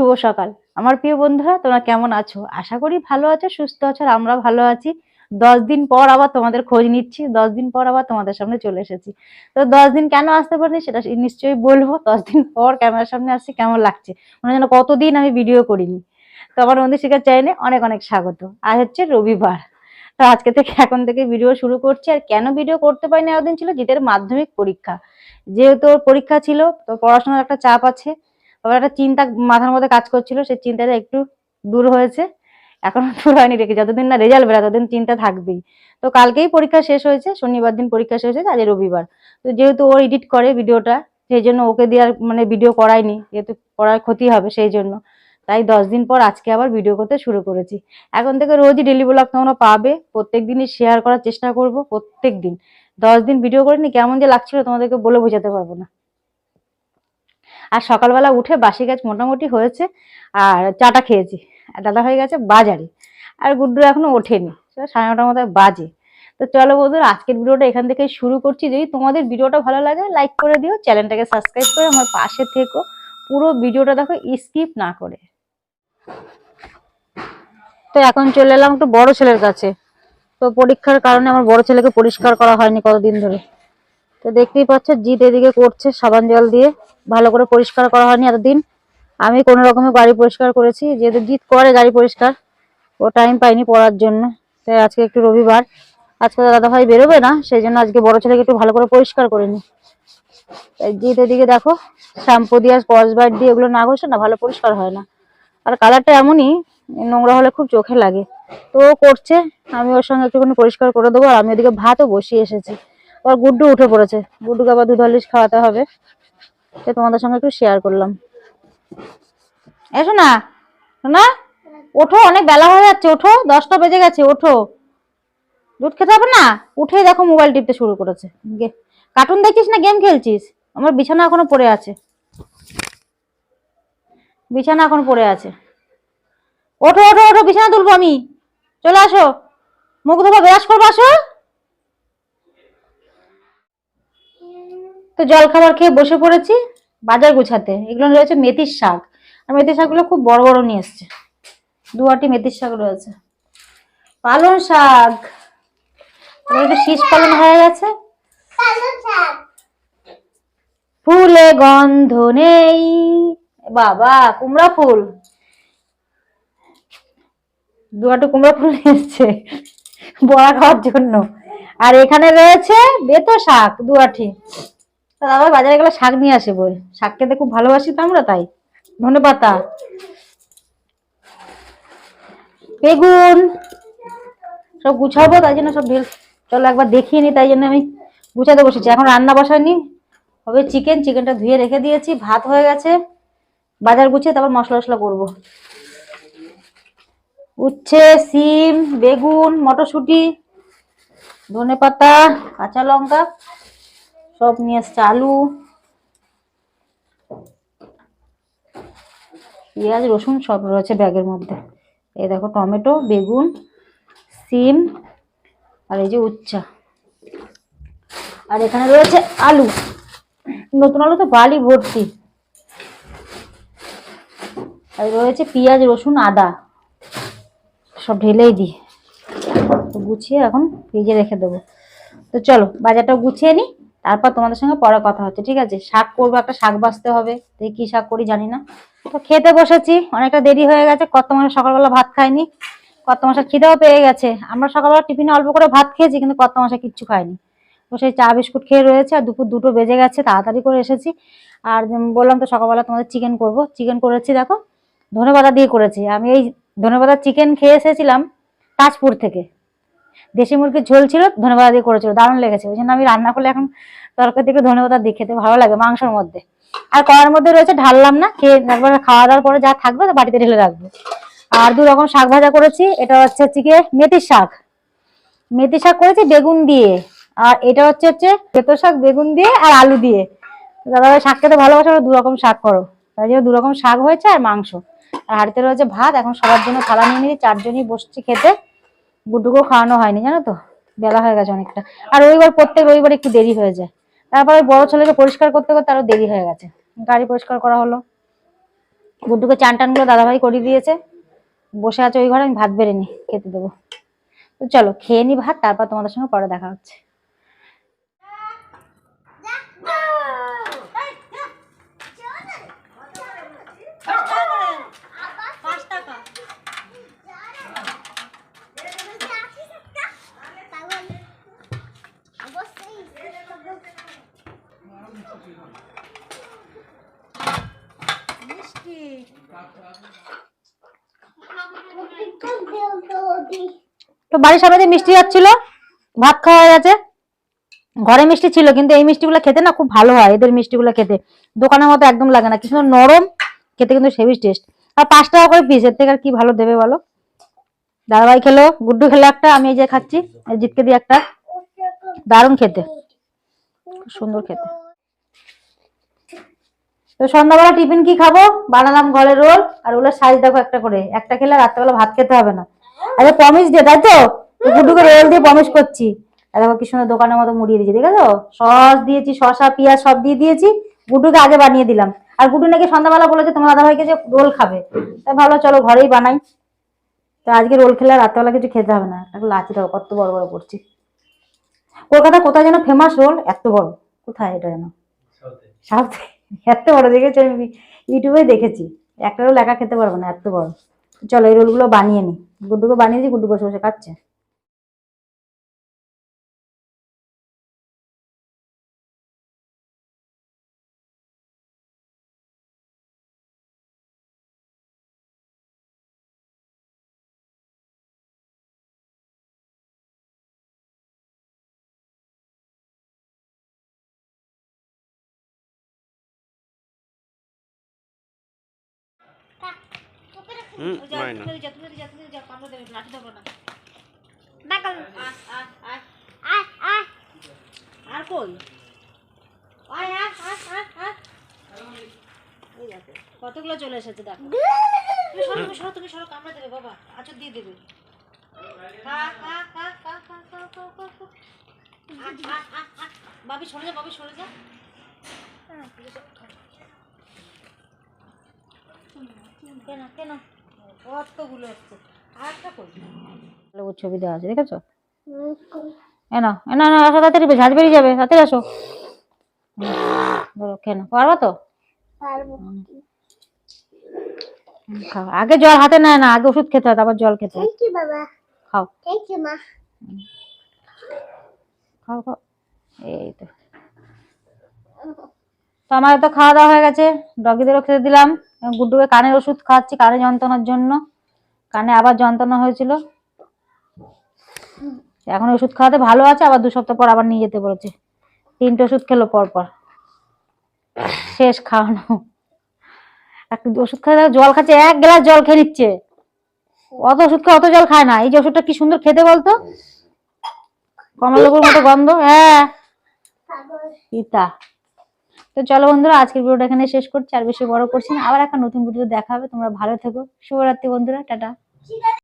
শুভ সকাল। আমার প্রিয় বন্ধুরা, তোমরা কেমন আছো? আশা করি ভালো আছো, সুস্থ আছো, আর আমরা ভালো আছি। দশ দিন পর আবার তোমাদের খোঁজ নিচ্ছি, দশ দিন পর আবার তোমাদের সামনে চলে এসেছি। তো দশ দিন কেন আসতে পারিনি সেটা নিশ্চয়ই বলব। দশ দিন পর ক্যামেরার সামনে আসছি, কেমন লাগছে? মনে যেন কতদিন আমি ভিডিও করিনি। তো আমার বন্ধু শিকার চ্যানেলে অনেক অনেক স্বাগত। আজ হচ্ছে রবিবার। তো আজকে থেকে এখন থেকে ভিডিও শুরু করছি। আর কেন ভিডিও করতে পারিনি, এতদিন ছিল জিতের মাধ্যমিক পরীক্ষা। যেহেতু পরীক্ষা ছিল, তো পড়াশোনার একটা চাপ আছে। আবার একটা চিন্তা মাথার মধ্যে কাজ করছিল, সেই চিন্তাটা একটু দূর হয়েছে। এখনও দূর হয়নি রেখে যতদিন না রেজাল্ট বেরোয় ততদিন চিন্তা থাকবেই। তো কালকেই পরীক্ষা শেষ হয়েছে, শনিবার দিন পরীক্ষা শেষ হয়েছে আজ রবিবার। তো যেহেতু ও এডিট করে ভিডিওটা সেই জন্য ওকে দিয়ে আর মানে ভিডিও করায়নি, যেহেতু করার ক্ষতি হবে সেই জন্য। তাই দশ দিন পর আজকে আবার ভিডিও করতে শুরু করেছি। এখন থেকে রোজই ডেলি ব্লগ তোমরা পাবে, প্রত্যেক দিনই শেয়ার করার চেষ্টা করব, প্রত্যেক দিন। দশ দিন ভিডিও করিনি, কেমন যে লাগছিল তোমাদেরকে বলে বোঝাতে পারব না। আর সকালবেলা উঠে বাসি গাছ মোটামুটি হয়েছে, আর চাটা খেয়েছি। দাদা হয়ে গেছে বাজারে, আর গুড্ডু এখনও ওঠেনি। সাড়ে নটার মতো বাজে। তো চলো বন্ধুরা, আজকের ভিডিওটা এখান থেকে শুরু করছি। যদি তোমাদের ভিডিওটা ভালো লাগে লাইক করে দিও, চ্যানেলটাকে সাবস্ক্রাইব করে আমার পাশে থেকো। পুরো ভিডিওটা দেখো স্কিপ না করে। তো এখন চলে এলাম একটু বড় ছেলের কাছে। তো পরীক্ষার কারণে আমার বড় ছেলেকে পরিষ্কার করা হয়নি কতদিন ধরে। তো দেখতেই পাচ্ছ জিত এদিকে করছে সাবান জল দিয়ে। ভালো করে পরিষ্কার করা হয়নি এতদিন। আমি কোনো রকমের গাড়ি পরিষ্কার করেছি, যেহেতু জিত করে গাড়ি পরিষ্কার, ও টাইম পাইনি পড়ার জন্য। তাই আজকে একটু রবিবার। আজকে দাদা ভাই বেরোবে না, সেই জন্য আজকে বড় ছেলেকে একটু ভালো করে পরিষ্কার করে নি। তাই জিত এদিকে দেখো, শ্যাম্পু দিয়ে স্কচ ব্রাইট দিয়ে এগুলো না ঘষে না, ভালো পরিষ্কার হয় না। আর কালারটা এমনই, নোংরা হলে খুব চোখে লাগে। তো করছে, আমি ওর সঙ্গে একটুখানি পরিষ্কার করে দেবো, আর আমি ওদিকে ভাতও বসিয়ে এসেছি। আর গুড্ডু উঠে পড়েছে। গুড্ডুকে আবার দুধ হরলিক্স খাওয়াতে হবে। সে তোমাদের সঙ্গে একটু শেয়ার করলাম। এসো না না ওঠো, অনেক বেলা হয়ে যাচ্ছে, ওঠো, দশটা বেজে গেছে, ওঠো। দুধ খেতে হবে না? উঠেই দেখো মোবাইল টিপতে শুরু করেছে। কার্টুন দেখছিস না গেম খেলছিস? আমার বিছানা এখনও পড়ে আছে। বিছানা এখন পড়ে আছে। ওঠো ওঠো ওঠো, বিছানা তুলবো আমি। চলে আসো। মুখ ধোবা, ব্রাশ করব, আসো। তো জল খাবার খেয়ে বসে পড়েছি বাজার গুছাতে। এগুলো রয়েছে মেথির শাক। আর মেথির শাকগুলো খুব বড় বড় নিয়ে এসছে। দু আটি মেথির শাক রয়েছে। পালং শাক। শীষ পালন হয়ে গেছে। ফুলে গন্ধ নেই। বাবা, কুমড়া ফুল। দু আটি কুমড়া ফুল এসছে বড়া খাওয়ার জন্য। আর এখানে রয়েছে বেতো শাক দু আটি তা দাদা বাজারে গেলে শাক নিয়ে আসে বই শাক খেতে খুব ভালোবাসি তো আমরা, তাই। ধনে পাতা বেগুন। সব গুছাবো, তাই জন্য সব ঢেল চলো একবার দেখিয়ে নি, তাই জন্য আমি গুছাতে বসেছি। এখন রান্না বসাইনি হবে চিকেন, চিকেনটা ধুয়ে রেখে দিয়েছি। ভাত হয়ে গেছে। বাজার গুছিয়ে তারপর মশলা মশলা করব। উচ্ছে, সিম, বেগুন, মটরশুঁটি ধনে পাতা কাঁচা লঙ্কা। সব নিয়ে এসছে আলু পেঁয়াজ, রসুন সব রয়েছে ব্যাগের মধ্যে। এই দেখো টমেটো, বেগুন, সিম আর এই যে উচ্চা। আর এখানে রয়েছে আলু। নতুন আলু তো বালি ভর্তি। আর রয়েছে পেঁয়াজ, রসুন, আদা। সব ঢেলেই দিই। গুছিয়ে এখন ফ্রিজে রেখে দেবো। তো চলো বাজারটা গুছিয়ে নিই তারপর তোমাদের সঙ্গে পরে কথা হচ্ছে, ঠিক আছে? শাক করব, একটা শাক বাছতে হবে। তুই কি শাক করি, জানি না। তো খেতে বসেছি, অনেকটা দেরি হয়ে গেছে, কত মাসে সকালবেলা ভাত খাইনি, কত মাসে খিদেও পেয়ে গেছে। আমরা সকালবেলা টিফিনে অল্প করে ভাত খেয়েছি, কিন্তু কত মাসে কিচ্ছু খাইনি। তো সেই চা, বিস্কুট খেয়ে রয়েছে, আর দুপুর দুটো বেজে গেছে, তাড়াতাড়ি করে এসেছি। আর বললাম তো সকালবেলা তোমাদের চিকেন করব। চিকেন করেছি, দেখো ধনে পাতা দিয়ে করেছি। আমি এই ধনে পাতার চিকেন খেয়ে এসেছিলাম, তাজপুর থেকে। দেশি মুরগির ঝোল ছিল ধনে পাতা দিয়ে করেছিল, দারুণ লেগেছে। ওই জন্য আমি রান্না করলে এখন তরকারি থেকে ধনে পাতা দিয়ে খেতে ভালো লাগে মাংসের মধ্যে। আর কড়ার মধ্যে রয়েছে ঢাললাম না, খেয়ে একবার খাওয়া দাওয়ার পরে যা থাকবে তো বাটিতে ঢেলে রাখব। আর দু রকম শাক ভাজা করেছি, এটা হচ্ছে হচ্ছে গিয়ে মেথির শাক। মেথি শাক করেছি বেগুন দিয়ে, আর এটা হচ্ছে হচ্ছে পেতো শাক বেগুন দিয়ে আর আলু দিয়ে। দাদা শাক খেতে ভালোবাসে দু রকম শাক করো। তাই জন্য দু রকম শাক হয়েছে আর মাংস। আর হাড়িতে রয়েছে ভাত, এখন সবার জন্য থালা নিয়ে নিয়েছি, চারজনই বসছি খেতে। গুড্ডুকেও খাওয়ানো হয়নি, জানো তো? বেলা হয়ে গেছে অনেকটা। আর রবিবার প্রত্যেক রবিবার একটু দেরি হয়ে যায়। তারপরে বড় ছেলেকে পরিষ্কার করতে করতে আরও দেরি হয়ে গেছে। গাড়ি পরিষ্কার করা হলো। গুড্ডুকে চান টানগুলো দাদাভাই করিয়ে দিয়েছে। বসে আছে ওই ঘরে, আমি ভাত বেড়ে নি খেতে দেবো। তো চলো, খেয়ে নি ভাত, তারপর তোমাদের সঙ্গে পরে দেখা হচ্ছে। তো বাড়ির সামনে মিষ্টি যাচ্ছিল, ভাত খাওয়া হয়ে গেছে। ঘরে মিষ্টি ছিল, কিন্তু এই মিষ্টিগুলো খেতে না খুব ভালো হয়, এদের মিষ্টিগুলো খেতে। দোকানের মতো একদম লাগে না কি সুন্দর নরম, খেতে কিন্তু হেভি টেস্ট আর পাঁচ টাকা করে পিস এর থেকে আর কি ভালো দেবে বলো? দাদাভাই খেলো, গুড্ডু খেলো একটা, আমি এই যে খাচ্ছি জিতকে দিয়ে একটা। দারুণ খেতে সুন্দর খেতে। তো সন্ধ্যাবেলা টিফিন কি খাব? বানালাম ঘরে রোল আর ওগুলো সাইজ দেখো একটা করে। একটা খেলে রাত্রেবেলা ভাত খেতে হবে না। আরে পমিস দে তাই তো? গুড্ডুকে রোল দিয়ে পমিস করছি। দেখো কি সুন্দর দোকানের মতো মুড়িয়ে দিয়েছি ঠিক আছে? সস দিয়েছি শসা পেঁয়াজ সব দিয়ে দিয়েছি। গুড্ডুকে আগে বানিয়ে দিলাম। আর গুডু নাকি সন্ধ্যাবেলা বলেছে তোমার দাদাভাইকে যে রোল খাবে। তাই ভালো চলো ঘরেই বানাই। তো আজকে রোল খেলে রাত্রেবেলা কিছু খেতে হবে না। একটা লাচি দেখো কত বড় বড় করছি। কলকাতা কোথায় যেন ফেমাস রোল এত বড়। কোথায় এটা যেন? সাউথে এত বড় দেখেছি আমি ইউটিউবে দেখেছি। একটা রোল একা খেতে পারব না, এত বড়। চলো এই রোলগুলো বানিয়ে নি। গুড্ডুকে বানিয়েছি, গুড্ডু বসে বসে খাচ্ছে। কতগুলো চলে এসেছে দেখো। তুমি সরো কামড়া দেবে বাবা। আচর দিয়ে দেবে। বাবি সরে যা বাবি সরে যা। কেন কেন? কতগুলো এসছে আর একটা কই ছবি দেওয়া আছে দেখেছ? এনা এনা না আসো তাড়াতাড়ি ঝাঁজ বেরিয়ে যাবে তাড়াতাড়ি আসো। ধরো কেন পারব তো? খাও। আগে জল হাতে নেয় না আগে ওষুধ খেতে হয় তারপর জল খেতে হয়। খাও। খাও খাও। এই তো। তো আমার তো খাওয়া দাওয়া হয়ে গেছে ডগিদেরও খেতে দিলাম। গুড্ডুকে কানের ওষুধ খাওয়াচ্ছি, কানে যন্ত্রণার জন্য। কানে আবার যন্ত্রণা হয়েছিল। এখন ওষুধ খাওয়াতে ভালো আছে, আবার দু সপ্তাহ পর আবার নিয়ে যেতে বলেছে। তিনটে ওষুধ খেলো পর পর শেষ খাওয়ানো। একটু ওষুধ খাওয়া জল খাচ্ছে, এক গ্লাস জল খেয়ে নিচ্ছে। অত ওষুধ খায় অত জল খায় না। এই যে ওষুধটা কি সুন্দর খেতে বলতো? কমলালেবুর মতো গন্ধ। হ্যাঁ। পিতা তো চলো বন্ধুরা, আজকের ভিডিওটা এখানে শেষ করছি। আর বেশি বড় করছি না। আবার একটা নতুন ভিডিও দেখা হবে। তোমরা ভালো থেকো। শুভরাত্রি বন্ধুরা, টাটা।